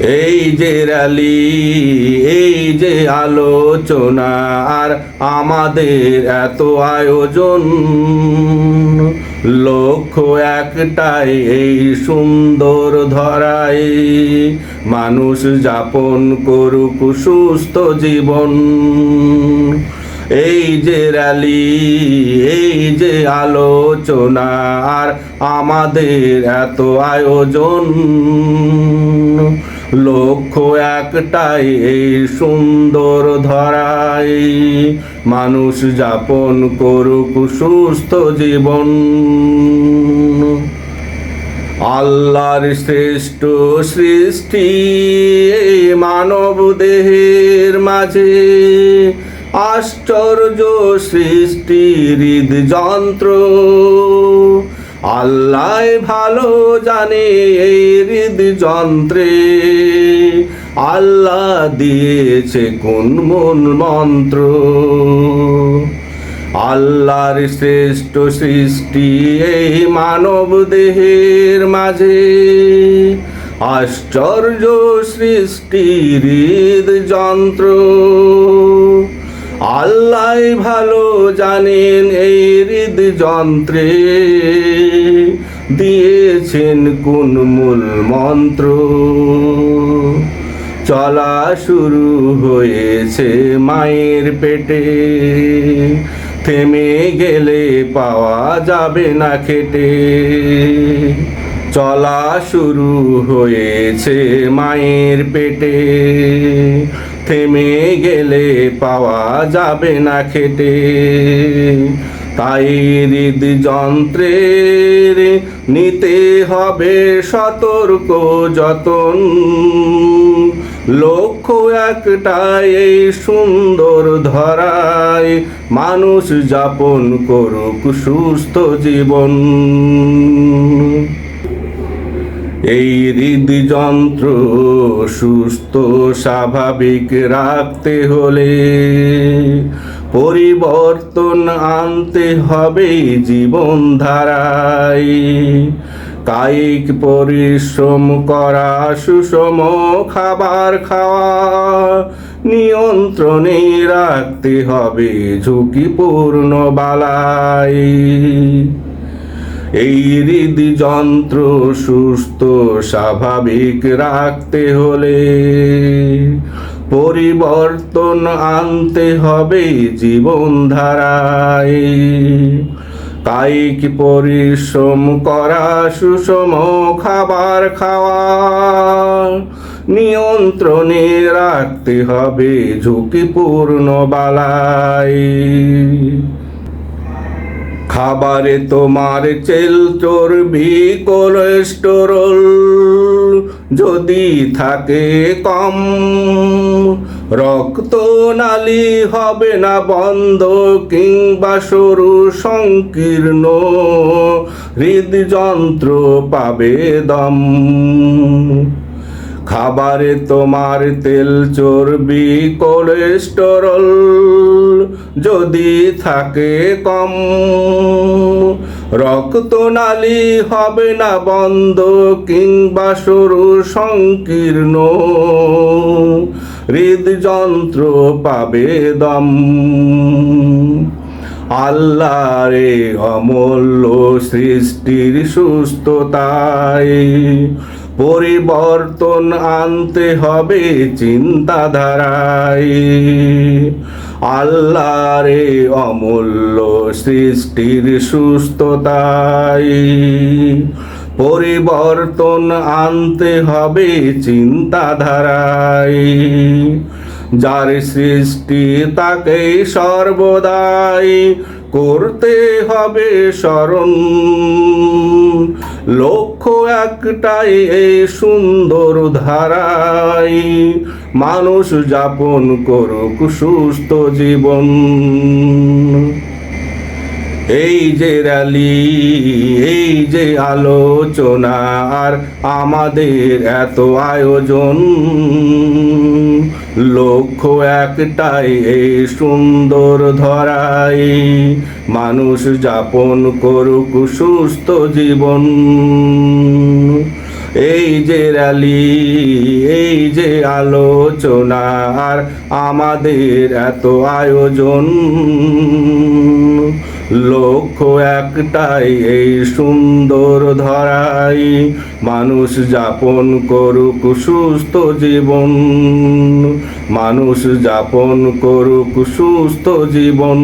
এই যে র্যালি এই যে আলোচনা, আর আমাদের এত আয়োজন। লক্ষ্য একটাই এই সুন্দর ধরাই। মানুষ যাপন করুক সুস্থ জীবন। এই যে র্যালি এই যে আলোচনা, আর আমাদের এত আয়োজন। লক্ষ্য একটাই, এই সুন্দর ধরাই। মানুষ যাপন করুক সুস্থ জীবন। আল্লাহর শ্রেষ্ঠ সৃষ্টি মানব দেহের মাঝে। আশ্চর্য সৃষ্টি হৃদযন্ত্র। আল্লাহ ভালো জানে এই হৃদযন্ত্রে। আল্লাহ দিয়েছে কোন মূল মন্ত্র। আল্লাহর শ্রেষ্ঠ সৃষ্টি এই মানব দেহের মাঝে। আশ্চর্য সৃষ্টি হৃদযন্ত্র। আল্লাহ ভালো জানেন এই হৃদযন্ত্রে। দিয়েছেন কোন মূল মন্ত্র। চলা শুরু হয়েছে মায়ের পেটে। থেমে গেলে পাওয়া যাবে না খেটে। চলা শুরু হয়েছে মায়ের পেটে। থেমে গেলে পাওয়া যাবে না খেটে। তাই হৃদযন্ত্রের নিতে হবে সতর্ক যতন। লক্ষ্য একটাই এই সুন্দর ধরায়, মানুষ যাপন করুক সুস্থ জীবন। এই হৃদযন্ত্র সুস্থ স্বাভাবিক রাখতে হলে পরিবর্তন আনতে হবে জীবন ধারায়। কায়িক পরিশ্রম করা, সুষম খাবার খাওয়া, নিয়ন্ত্রণে রাখতে হবে ঝুঁকিপূর্ণ বালাই। এই হৃদযন্ত্র সুস্থ, স্বাভাবিক রাখতে হলে পরিবর্তন আনতে হবে জীবনধারায় কায়িক পরিশ্রম করা সুষম খাবার খাওয়া? নিয়ন্ত্রণে রাখতে হবে ঝুঁকিপূর্ণ বালাই। খাবারে তোমার চেল চর্বি, কোলেস্টেরল যদি থাকে কম, রক্ত নালি হবে না বন্ধ কিংবা সরু সংকীর্ণ, হৃদযন্ত্র পাবে দম। খাবারে তোমার তেল চর্বি, কোলেস্টেরল যদি থাকে কম রক্তনালী হবে না বন্ধ কিংবা সরু সংকীর্ণ। হৃদযন্ত্র পাবে দম। আল্লাহরে অমূল্য সৃষ্টির সুস্থতায় পরিবর্তন আনতে হবে চিন্তাধারায়। আল্লাহরে অমূল্য সৃষ্টির সুস্থতাই পরিবর্তন আনতে হবে চিন্তাধারায় যার সৃষ্টি তাকে সর্বদাই করতে হবে স্মরণ। লক্ষ্য একটাই এই সুন্দর ধারায় মানুষ যাপন করুক সুস্থ জীবন। এই যে র্যালি এই যে আলোচনা, আর আমাদের এত আয়োজন। লক্ষ্য একটাই এই সুন্দর ধরাই, মানুষ যাপন করুক সুস্থ জীবন। এই যে র্যালি এই যে আলোচনা, আর আমাদের এত আয়োজন। লক্ষ্য একটাই এই সুন্দর ধরাই। মানুষ যাপন করুক সুস্থ জীবন। মানুষ যাপন করুক সুস্থ জীবন।